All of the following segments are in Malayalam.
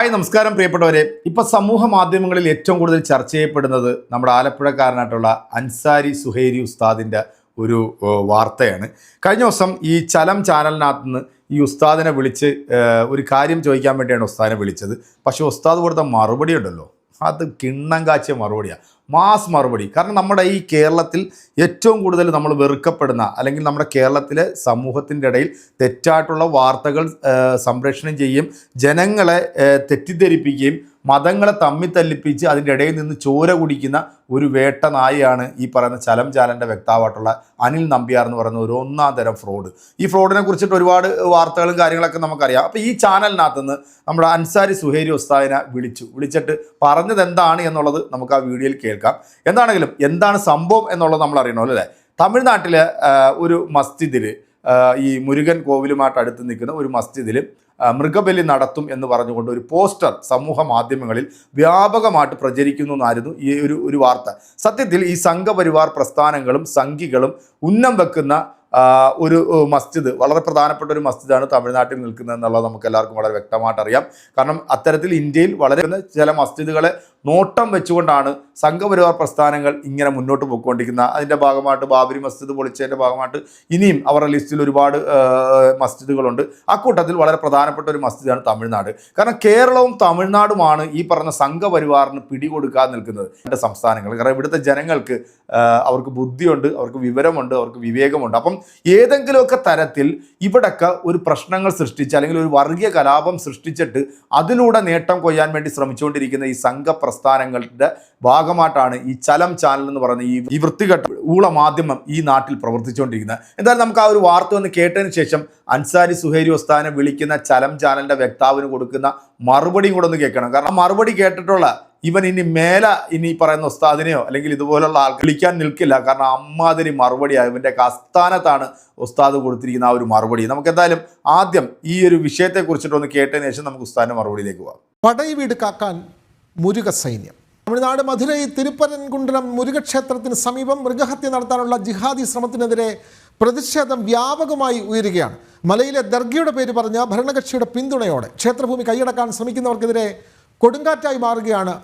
ഹായ് നമസ്കാരം പ്രിയപ്പെട്ടവരെ. ഇപ്പൊ സമൂഹ മാധ്യമങ്ങളിൽ ഏറ്റവും കൂടുതൽ ചർച്ച ചെയ്യപ്പെടുന്നത് നമ്മുടെ ആലപ്പുഴക്കാരനായിട്ടുള്ള അൻസാരി സുഹേരി ഉസ്താദിന്റെ ഒരു വാർത്തയാണ്. കഴിഞ്ഞ ദിവസം ഈ ചലം ചാനലിനകത്ത് നിന്ന് ഈ ഉസ്താദിനെ വിളിച്ച് ഒരു കാര്യം ചോദിക്കാൻ വേണ്ടിയാണ് ഉസ്താദിനെ വിളിച്ചത്. പക്ഷേ ഉസ്താദ് കൊടുത്ത മറുപടി ഉണ്ടല്ലോ. അത് കിണ്ണം കാച്ചിയ മറുപടിയാണ് മാസ് മറുപടി. കാരണം നമ്മുടെ ഈ കേരളത്തിൽ ഏറ്റവും കൂടുതൽ നമ്മൾ വെറുക്കപ്പെടുന്ന അല്ലെങ്കിൽ നമ്മുടെ കേരളത്തിലെ സമൂഹത്തിന്റെ ഇടയിൽ തെറ്റായിട്ടുള്ള വാർത്തകൾ സംപ്രേഷണം ചെയ്യുകയും ജനങ്ങളെ തെറ്റിദ്ധരിപ്പിക്കുകയും മതങ്ങളെ തമ്മി തല്ലിപ്പിച്ച് അതിന്റെ ഇടയിൽ നിന്ന് ചോര കുടിക്കുന്ന ഒരു വേട്ട നായയാണ് ഈ പറയുന്ന ചലം ചാലന്റെ വ്യക്താവായിട്ടുള്ള അനിൽ നമ്പ്യാർ എന്ന് പറയുന്ന ഒരു ഒന്നാം തരം ഫ്രോഡ് ഈ ഫ്രോഡിനെ കുറിച്ചിട്ട് ഒരുപാട് വാർത്തകളും കാര്യങ്ങളൊക്കെ നമുക്കറിയാം. അപ്പോൾ ഈ ചാനലിനകത്ത് നിന്ന് നമ്മുടെ അൻസാരി സുഹേരി ഉസ്താദിനെ വിളിച്ചു. വിളിച്ചിട്ട് പറഞ്ഞത് എന്താണ് എന്നുള്ളത് നമുക്ക് ആ വീഡിയോയിൽ കേൾക്കാം. എന്താണെങ്കിലും എന്താണ് സംഭവം എന്നുള്ളത് നമ്മൾ അറിയണമല്ലോ അല്ലേ? തമിഴ്നാട്ടിലെ ഒരു മസ്ജിദിൽ ഈ മുരുകൻ കോവിലുമായിട്ട് അടുത്ത് നിൽക്കുന്ന ഒരു മസ്ജിദിൽ മൃഗബലി നടത്തും എന്ന് പറഞ്ഞുകൊണ്ട് ഒരു പോസ്റ്റർ സമൂഹ മാധ്യമങ്ങളിൽ വ്യാപകമായിട്ട് പ്രചരിക്കുന്നു എന്നായിരുന്നു ഈ ഒരു ഒരു വാർത്ത. സത്യത്തിൽ ഈ സംഘപരിവാർ പ്രസ്ഥാനങ്ങളും സംഘികളും ഉന്നം വെക്കുന്ന ഒരു മസ്ജിദ് വളരെ പ്രധാനപ്പെട്ട ഒരു മസ്ജിദാണ് തമിഴ്നാട്ടിൽ നിൽക്കുന്നത് എന്നുള്ളത് നമുക്ക് എല്ലാവർക്കും വളരെ വ്യക്തമായിട്ട് അറിയാം. കാരണം അത്തരത്തിൽ ഇന്ത്യയിൽ വളരെ ചില മസ്ജിദുകളെ നോട്ടം വെച്ചുകൊണ്ടാണ് സംഘപരിവാർ പ്രസ്ഥാനങ്ങൾ ഇങ്ങനെ മുന്നോട്ട് പോയിക്കൊണ്ടിരിക്കുന്നത്. അതിന്റെ ഭാഗമായിട്ട് ബാബരി മസ്ജിദ് പൊളിച്ചതിന്റെ ഭാഗമായിട്ട് ഇനിയും അവരുടെ ലിസ്റ്റിൽ ഒരുപാട് മസ്ജിദുകളുണ്ട്. അക്കൂട്ടത്തിൽ വളരെ പ്രധാനപ്പെട്ട ഒരു മസ്ജിദാണ് തമിഴ്നാട്. കാരണം കേരളവും തമിഴ്നാടുമാണ് ഈ പറഞ്ഞ സംഘപരിവാറിന് പിടികൊടുക്കാതെ നിൽക്കുന്നത്. എന്റെ സംസ്ഥാനങ്ങൾ. കാരണം ഇവിടുത്തെ ജനങ്ങൾക്ക് അവർക്ക് ബുദ്ധിയുണ്ട് അവർക്ക് വിവരമുണ്ട് അവർക്ക് വിവേകമുണ്ട്. അപ്പം ഏതെങ്കിലുമൊക്കെ തരത്തിൽ ഇവിടൊക്കെ ഒരു പ്രശ്നങ്ങൾ സൃഷ്ടിച്ച് അല്ലെങ്കിൽ ഒരു വർഗീയ കലാപം സൃഷ്ടിച്ചിട്ട് അതിലൂടെ നേട്ടം കൊയ്യാൻ വേണ്ടി ശ്രമിച്ചുകൊണ്ടിരിക്കുന്ന ഈ സംഘപ്രസ്ഥാനങ്ങളുടെ ഭാഗമായിട്ടാണ് ഈ ചലം ചാനൽ എന്ന് പറയുന്ന ഈ ഈ വൃത്തികെട്ട ഊള മാധ്യമം ഈ നാട്ടിൽ പ്രവർത്തിച്ചുകൊണ്ടിരിക്കുന്നത്. എന്തായാലും നമുക്ക് ആ ഒരു വാർത്ത ഒന്ന് കേട്ടതിന് ശേഷം അൻസാരി സുഹേരി ഉസ്താനെ വിളിക്കുന്ന ചലം ചാനലിന്റെ വ്യക്താവിന് കൊടുക്കുന്ന മറുപടിയും കൂടെ ഒന്ന് കേൾക്കണം. കാരണം മറുപടി കേട്ടിട്ടുള്ള ഇവൻ ഇനി മേല ഇനി പറയുന്ന ഉസ്താദിനെയോ അല്ലെങ്കിൽ ഇതുപോലുള്ള ആൾ കളിക്കാൻ നിൽക്കില്ല. കാരണം അമ്മാതിരി മറുപടിയാണ് ഇവന്റെ അസ്ഥാനത്താണ് ഉസ്താദ് കൊടുത്തിരിക്കുന്ന ആ ഒരു മറുപടി. നമുക്ക് എന്തായാലും ആദ്യം ഈ ഒരു വിഷയത്തെ കുറിച്ചിട്ടൊന്ന് കേട്ടതിന് ശേഷം നമുക്ക് ഉസ്താദിന്റെ മറുപടിയിലേക്ക് പോകാം. പടൈവീട് കാക്കാൻ മുരുക സൈന്യം. തമിഴ്നാട് മധുരൈ തിരുപ്പരൻകുണ്ടം മുരുകക്ഷേത്രത്തിന് സമീപം മൃഗഹത്യ നടത്താനുള്ള ജിഹാദി ശ്രമത്തിനെതിരെ പ്രതിഷേധം വ്യാപകമായി ഉയരുകയാണ്. മലയിലെ ദർഗയുടെ പേര് പറഞ്ഞ ഭരണകക്ഷിയുടെ പിന്തുണയോടെ ക്ഷേത്രഭൂമി കൈയടക്കാൻ ശ്രമിക്കുന്നവർക്കെതിരെ കൊടുങ്കാറ്റായി മാറുകയാണ്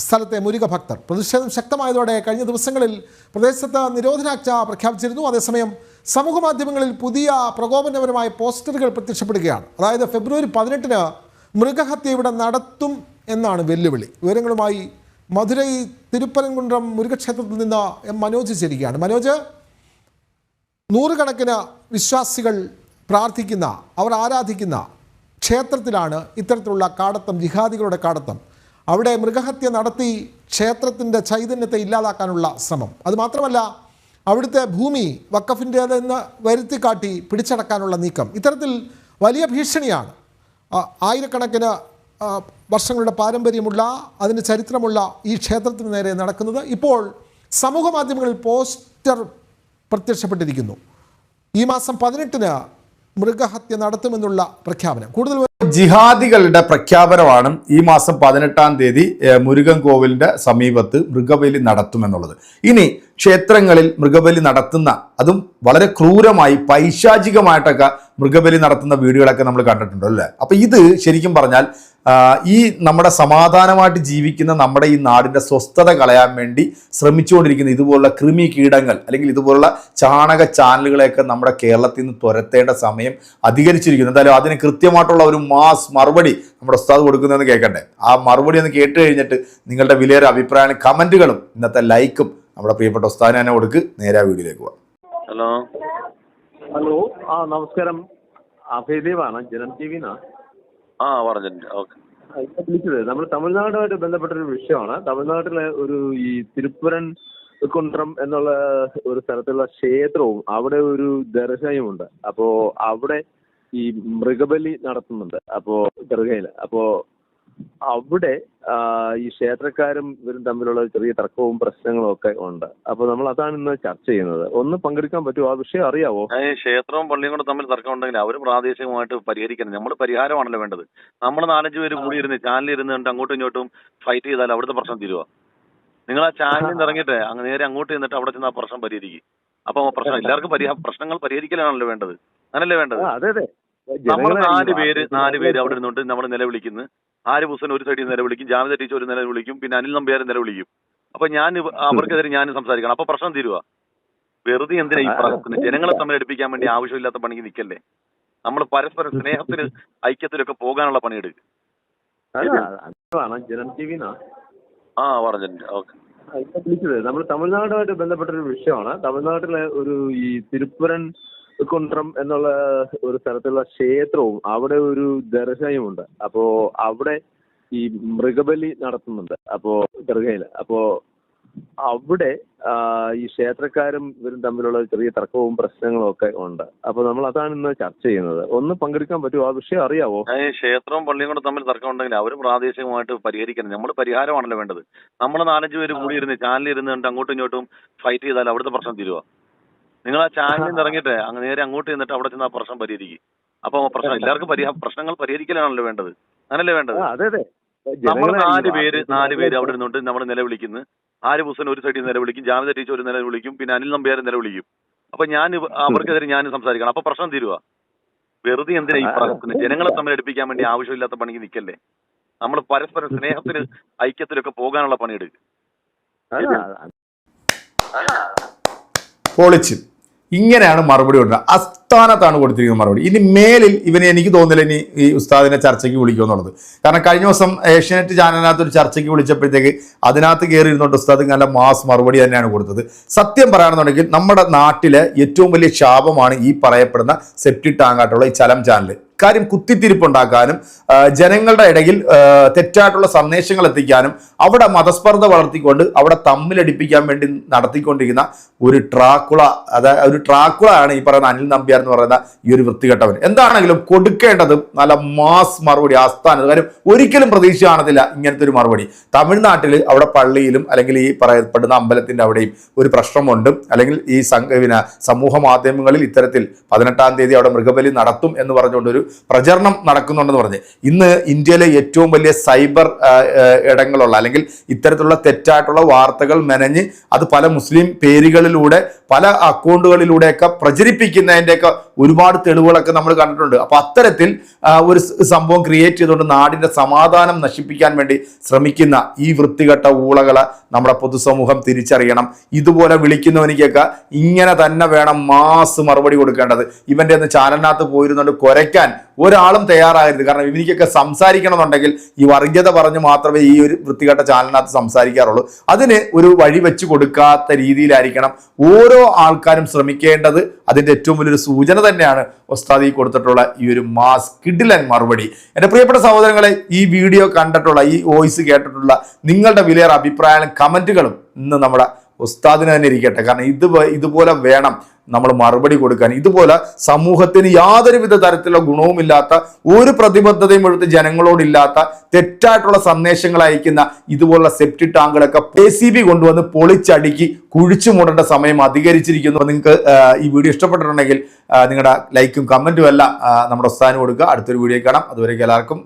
സ്ഥലത്തെ മുരുക ഭക്തർ പ്രതിഷേധം ശക്തമായതോടെ കഴിഞ്ഞ ദിവസങ്ങളിൽ പ്രദേശത്ത് നിരോധനാജ്ഞ പ്രഖ്യാപിച്ചിരുന്നു. അതേസമയം സമൂഹ മാധ്യമങ്ങളിൽ പുതിയ പ്രകോപനപരമായ പോസ്റ്ററുകൾ പ്രത്യക്ഷപ്പെടുകയാണ്. അതായത് ഫെബ്രുവരി പതിനെട്ടിന് മൃഗഹത്യ ഇവിടെ നടത്തും എന്നാണ് വെല്ലുവിളി. വിവരങ്ങളുമായി മധുരൈ തിരുപ്പരൻകുണ്ടം മുരുകക്ഷേത്രത്തിൽ നിന്ന് എം മനോജ് ചേരുകയാണ്. മനോജ് നൂറുകണക്കിന് വിശ്വാസികൾ പ്രാർത്ഥിക്കുന്ന അവർ ആരാധിക്കുന്ന ക്ഷേത്രത്തിലാണ് ഇത്തരത്തിലുള്ള കാടത്തം ജിഹാദികളുടെ കാടത്തം അവിടെ മൃഗഹത്യ നടത്തി ക്ഷേത്രത്തിന്റെ ചൈതന്യത്തെ ഇല്ലാതാക്കാനുള്ള ശ്രമം. അതുമാത്രമല്ല അവിടുത്തെ ഭൂമി വക്കഫിന്റേതെന്ന് വരുത്തിക്കാട്ടി പിടിച്ചടക്കാനുള്ള നീക്കം. ഇത്തരത്തിൽ വലിയ ഭീഷണിയാണ്. ആയിരക്കണക്കിന് വർഷങ്ങളുടെ പാരമ്പര്യമുള്ള അതിന് ചരിത്രമുള്ള ഈ ക്ഷേത്രത്തിന് നേരെ നടക്കുന്നത് ഇപ്പോൾ സമൂഹ മാധ്യമങ്ങളിൽ പോസ്റ്റർ പ്രത്യക്ഷപ്പെട്ടിരിക്കുന്നു. ഈ മാസം പതിനെട്ടിന് മൃഗഹത്യ നടത്തുമെന്നുള്ള പ്രഖ്യാപനം. കൂടുതൽ ജിഹാദികളുടെ പ്രഖ്യാപനമാണ് ഈ മാസം പതിനെട്ടാം തീയതി ഏഹ്, മുരുകൻ കോവിലിന്റെ സമീപത്ത് മൃഗബലി നടത്തുമെന്നുള്ളത്. ഇനി ക്ഷേത്രങ്ങളിൽ മൃഗബലി നടത്തുന്ന അതും വളരെ ക്രൂരമായി പൈശാചികമായിട്ടൊക്കെ മൃഗബലി നടത്തുന്ന വീടുകളൊക്കെ നമ്മൾ കണ്ടിട്ടുണ്ട് അല്ലേ? അപ്പൊ ഇത് ശരിക്കും പറഞ്ഞാൽ ഈ നമ്മുടെ സമാധാനമായിട്ട് ജീവിക്കുന്ന നമ്മുടെ ഈ നാടിന്റെ സ്വസ്ഥത കളയാൻ വേണ്ടി ശ്രമിച്ചുകൊണ്ടിരിക്കുന്ന ഇതുപോലുള്ള കൃമി കീടങ്ങൾ അല്ലെങ്കിൽ ഇതുപോലുള്ള ചാണക ചാനലുകളെയൊക്കെ നമ്മുടെ കേരളത്തിൽ നിന്ന് തുരത്തേണ്ട സമയം അധികരിച്ചിരിക്കുന്നു. എന്തായാലും അതിന് കൃത്യമായിട്ടുള്ള ഒരു മാസ് മറുപടി നമ്മുടെ ഉസ്താദ് കൊടുക്കുന്നതെന്ന് കേൾക്കട്ടെ. ആ മറുപടി ഒന്ന് കേട്ട് കഴിഞ്ഞിട്ട് നിങ്ങളുടെ വിലയേറെ അഭിപ്രായങ്ങളും കമന്റുകളും ഇന്നത്തെ ലൈക്കും നമ്മുടെ പ്രിയപ്പെട്ട ഉസ്താദിനെ തന്നെ കൊടുക്ക്. നേരെ ആ വീഡിയോയിലേക്ക് പോവാം. ഹലോ. ഹലോ. ആ നമസ്കാരം. അഭയദേവാണ് ജനം ടി വിന്നാ ആ പറഞ്ഞിട്ടുണ്ട്. ഓക്കെ. വിളിച്ചത് നമ്മൾ തമിഴ്നാടുമായിട്ട് ബന്ധപ്പെട്ട ഒരു വിഷയമാണ്. തമിഴ്നാട്ടിലെ ഒരു ഈ തിരുപ്പുരൻ കുണ്ട്രം എന്നുള്ള ഒരു സ്ഥലത്തുള്ള ക്ഷേത്രവും അവിടെ ഒരു ദർശനവുമുണ്ട് അപ്പോ അവിടെ ഈ മൃഗബലി നടത്തുന്നുണ്ട്. അപ്പോ ദർഗയിൽ അപ്പോ അവിടെ ഈ ക്ഷേത്രക്കാരും ഇവരും തമ്മിലുള്ള ചെറിയ തർക്കവും പ്രശ്നങ്ങളും ഒക്കെ ഉണ്ട്. അപ്പൊ നമ്മൾ അതാണ് ഇന്ന് ചർച്ച ചെയ്യുന്നത്. ഒന്ന് പങ്കെടുക്കാൻ പറ്റുമോ? ആ വിഷയം അറിയാവോ? ക്ഷേത്രവും പള്ളിയും കൂടെ തമ്മിൽ തർക്കം ഉണ്ടെങ്കിൽ അവർ പ്രാദേശികമായിട്ട് പരിഹരിക്കണം. നമ്മൾ പരിഹാരമാണല്ലോ വേണ്ടത്. നമ്മൾ നാലഞ്ച് പേര് കൂടി ഇരുന്ന് ചാനലിൽ ഇരുന്നുകൊണ്ട് അങ്ങോട്ടും ഇങ്ങോട്ടും ഫൈറ്റ് ചെയ്താൽ അവിടുത്തെ പ്രശ്നം തീരുവോ? നിങ്ങൾ ആ ചാനലിൽ നിന്ന് ഇറങ്ങിയിട്ട് അങ്ങ് നേരെ അങ്ങോട്ട് ചെന്നിട്ട് അവിടെ ചെന്ന് ആ പ്രശ്നം പരിഹരിക്കും. അപ്പൊ പ്രശ്നം എല്ലാവർക്കും പരിഹാ പ്രശ്നങ്ങൾ പരിഹരിക്കലാണല്ലോ വേണ്ടത്. അങ്ങനല്ലേ വേണ്ടത്? അതെ അതെ. നമ്മൾ നാല് പേര് നാല് പേര് അവിടെ ഇരുന്നോണ്ട് നമ്മൾ നിലവിളിക്കുന്നു. ആരിഫ് ഹുസൈൻ ഒരു സൈഡിൽ നിലവിളിക്കും ജാമ്യത ടീച്ചർ ഒരു നിലവിളിക്കും പിന്നെ അനിൽ നമ്പ്യാർ നിലവിളിക്കും. അപ്പൊ ഞാൻ അവർക്കെതിരെ ഞാൻ സംസാരിക്കണം. അപ്പൊ പ്രശ്നം തീരുവാ. വെറുതെ എന്തിനാ ഈ പ്രശ്നത്തിന്? ജനങ്ങളെ തമ്മിൽ അടുപ്പിക്കാൻ വേണ്ടി ആവശ്യമില്ലാത്ത പണിക്ക് നിൽക്കല്ലേ നമ്മൾ പരസ്പരം സ്നേഹത്തിന് ഐക്യത്തിലൊക്കെ പോകാനുള്ള പണിയെടുക്കും. ആ പറഞ്ഞിട്ടുണ്ട് ഓക്കെ. വിളിച്ചത് നമ്മൾ തമിഴ്നാടുമായിട്ട് ബന്ധപ്പെട്ട ഒരു വിഷയമാണ്. തമിഴ്നാട്ടിലെ ഒരു ഈ തിരുപ്പുരൻ കുണ്ട്രം എന്നുള്ള ഒരു സ്ഥലത്തുള്ള ക്ഷേത്രവും അവിടെ ഒരു ദർശനവും ഉണ്ട് അപ്പോ അവിടെ ഈ മൃഗബലി നടത്തുന്നുണ്ട്. അപ്പോ ദർഗയിൽ അപ്പോ അവിടെ ഈ ക്ഷേത്രക്കാരും ഇവരും തമ്മിലുള്ള ചെറിയ തർക്കവും പ്രശ്നങ്ങളും ഒക്കെ ഉണ്ട്. അപ്പൊ നമ്മൾ അതാണ് ഇന്ന് ചർച്ച ചെയ്യുന്നത്. ഒന്ന് പങ്കെടുക്കാൻ പറ്റുമോ? ആ വിഷയം അറിയാവോ? ക്ഷേത്രവും പള്ളിയും കൂടെ തമ്മിൽ തർക്കം ഉണ്ടെങ്കിൽ അവർ പ്രാദേശികമായിട്ട് പരിഹരിക്കണം. നമ്മൾ പരിഹാരമാണല്ലോ വേണ്ടത്. നമ്മൾ നാലഞ്ച് പേര് കൂടി ഇരുന്ന് ചാനലിൽ ഇരുന്ന് കണ്ട് അങ്ങോട്ടും ഇങ്ങോട്ടും ഫൈറ്റ് ചെയ്താൽ അവിടുത്തെ പ്രശ്നം തീരുവാ? നിങ്ങൾ ആ ചാനലിൽ നിന്ന് ഇറങ്ങിയിട്ട് അങ്ങ് നേരെ അങ്ങോട്ട് ചെന്നിട്ട് അവിടെ ചെന്ന് ആ പ്രശ്നം പരിഹരിക്കും. അപ്പൊ ആ പ്രശ്നം എല്ലാവർക്കും പരിഹാ പ്രശ്നങ്ങൾ പരിഹരിക്കലാണല്ലോ വേണ്ടത്. അങ്ങനല്ലേ വേണ്ടത്? അതെ അതെ. നമ്മൾ നാല് പേര് നാല് പേര് അവിടെ ഇരുന്നുകൊണ്ട് നമ്മൾ നിലവിളിക്കുന്നു. ആരിഫ് ഹുസൈൻ ഒരു സൈഡിൽ നിലവിളിക്കും ജാമിദ ടീച്ചർ ഒരു നിലവിളിക്കും പിന്നെ അനിൽ നമ്പ്യാരെ നിലവിളിക്കും. അപ്പൊ ഞാൻ അവർക്കെതിരെ ഞാൻ സംസാരിക്കണം. അപ്പൊ പ്രശ്നം തീരുവാ? വെറുതെ എന്തിനാ ഈ പ്രശ്നത്തിന്? ജനങ്ങളെ തമ്മിൽ എടുപ്പിക്കാൻ വേണ്ടി ആവശ്യമില്ലാത്ത പണിക്ക് നിൽക്കല്ലേ നമ്മൾ പരസ്പരം സ്നേഹത്തിന് ഐക്യത്തിലൊക്കെ പോകാനുള്ള പണിയെടുക്കും. പൊളിച്ച്. ഇങ്ങനെയാണ് മറുപടി കൊടുക്കുന്നത് അസ്ഥാനത്താണ് കൊടുത്തിരിക്കുന്ന മറുപടി. ഇനി മേലിൽ ഇവനെ എനിക്ക് തോന്നുന്നില്ല ഇനി ഈ ഉസ്താദിനെ ചർച്ചയ്ക്ക് വിളിക്കുമെന്നുള്ളത് കാരണം കഴിഞ്ഞ ദിവസം ഏഷ്യാനെറ്റ് ചാനലിനകത്ത് ഒരു ചർച്ചയ്ക്ക് വിളിച്ചപ്പോഴത്തേക്ക് അതിനകത്ത് കയറി ഇരുന്നുകൊണ്ട് ഉസ്താദ് നല്ല മാസ് മറുപടി തന്നെയാണ് കൊടുത്തത്. സത്യം പറയുകയാണെന്നുണ്ടെങ്കിൽ നമ്മുടെ നാട്ടിലെ ഏറ്റവും വലിയ ശാപമാണ് ഈ പറയപ്പെടുന്ന സെപ്റ്റി ടാങ്കായിട്ടുള്ള ഈ ചലം ചാനൽ കാര്യം കുത്തിത്തിരിപ്പുണ്ടാക്കാനും ജനങ്ങളുടെ ഇടയിൽ തെറ്റായിട്ടുള്ള സന്ദേശങ്ങൾ എത്തിക്കാനും അവിടെ മതസ്പർദ്ധ വളർത്തിക്കൊണ്ട് അവിടെ തമ്മിലടിപ്പിക്കാൻ വേണ്ടി നടത്തിക്കൊണ്ടിരിക്കുന്ന ഒരു ട്രാക്കുള അതായത് ഒരു ട്രാക്കുള ആണ് ഈ പറയുന്ന അനിൽ നമ്പ്യാർ എന്ന് പറയുന്ന ഈ ഒരു വൃത്തികെട്ടവൻ. എന്താണെങ്കിലും കൊടുക്കേണ്ടത് നല്ല മാസ് മറുപടി ആസ്ഥാന കാര്യം ഒരിക്കലും പ്രതീക്ഷ കാണത്തില്ല ഇങ്ങനത്തെ ഒരു മറുപടി. തമിഴ്നാട്ടിൽ അവിടെ പള്ളിയിലും അല്ലെങ്കിൽ ഈ പറയപ്പെടുന്ന അമ്പലത്തിന്റെ അവിടെയും ഒരു പ്രശ്നമുണ്ട്. അല്ലെങ്കിൽ ഈ സംഘ പിന്നെ സമൂഹ മാധ്യമങ്ങളിൽ ഇത്തരത്തിൽ പതിനെട്ടാം തീയതി അവിടെ മൃഗബലി നടത്തും എന്ന് പറഞ്ഞുകൊണ്ട് ഒരു പ്രചരണം നടക്കുന്നുണ്ടെന്ന് പറഞ്ഞ്. ഇന്ന് ഇന്ത്യയിലെ ഏറ്റവും വലിയ സൈബർ ഇടങ്ങളുള്ള അല്ലെങ്കിൽ ഇത്തരത്തിലുള്ള തെറ്റായിട്ടുള്ള വാർത്തകൾ മെനഞ്ഞ് അത് പല മുസ്ലിം പേരുകളിലൂടെ പല അക്കൗണ്ടുകളിലൂടെയൊക്കെ പ്രചരിപ്പിക്കുന്നതിന്റെയൊക്കെ ഒരുപാട് തെളിവുകളൊക്കെ നമ്മൾ കണ്ടിട്ടുണ്ട്. അപ്പോൾ അത്തരത്തിൽ ഒരു സംഭവം ക്രിയേറ്റ് ചെയ്തുകൊണ്ട് നാടിന്റെ സമാധാനം നശിപ്പിക്കാൻ വേണ്ടി ശ്രമിക്കുന്ന ഈ വൃത്തികെട്ട ഊളകളെ നമ്മുടെ പൊതുസമൂഹം തിരിച്ചറിയണം. ഇതുപോലെ വിളിക്കുന്നവനിക്കൊക്കെ ഇങ്ങനെ തന്നെ വേണം മാസ് മറുപടി കൊടുക്കേണ്ടത്. ഇവന്റെ ഒന്ന് ചാനലിനകത്ത് പോയിരുന്നുകൊണ്ട് കുരയ്ക്കാൻ ഒരാളും തയ്യാറാകരുത്. കാരണം ഇവനിക്കൊക്കെ സംസാരിക്കണമെന്നുണ്ടെങ്കിൽ ഈ വർഗീയത പറഞ്ഞ് മാത്രമേ ഈ ഒരു വൃത്തികെട്ട ചാനലിനകത്ത് സംസാരിക്കാറുള്ളൂ. അതിന് ഒരു വഴി വെച്ച് കൊടുക്കാത്ത രീതിയിലായിരിക്കണം ഓരോ ആൾക്കാരും ശ്രമിക്കേണ്ടത്. അതിന്റെ ഏറ്റവും വലിയൊരു സൂചന തന്നെയാണ് ഒസ്താദി കൊടുത്തിട്ടുള്ള ഈ ഒരു മാസ് കിഡിലൻ മറുപടി. എന്റെ പ്രിയപ്പെട്ട സഹോദരങ്ങളെ ഈ വീഡിയോ കണ്ടിട്ടുള്ള ഈ വോയിസ് കേട്ടിട്ടുള്ള നിങ്ങളുടെ വിലയേറെ അഭിപ്രായങ്ങളും കമന്റുകളും ഇന്ന് നമ്മുടെ ഉസ്താദിന് തന്നെ ഇരിക്കട്ടെ. കാരണം ഇത് ഇതുപോലെ വേണം നമ്മൾ മറുപടി കൊടുക്കാൻ. ഇതുപോലെ സമൂഹത്തിന് യാതൊരുവിധ തരത്തിലുള്ള ഗുണവുമില്ലാത്ത ഒരു പ്രതിബദ്ധതയും എടുത്ത് ജനങ്ങളോടില്ലാത്ത തെറ്റായിട്ടുള്ള സന്ദേശങ്ങൾ അയക്കുന്ന ഇതുപോലുള്ള സെപ്റ്റി ടാങ്കുകളൊക്കെ എ സി ബി കൊണ്ടുവന്ന് പൊളിച്ചടുക്കി കുഴിച്ചു മൂടേണ്ട സമയം അധികരിച്ചിരിക്കുന്നു. നിങ്ങൾക്ക് ഈ വീഡിയോ ഇഷ്ടപ്പെട്ടിട്ടുണ്ടെങ്കിൽ നിങ്ങളുടെ ലൈക്കും കമന്റും എല്ലാം നമ്മുടെ ഉസ്താദിന് കൊടുക്കുക. അടുത്തൊരു വീഡിയോ കാണാം. അതുവരേക്കും എല്ലാവർക്കും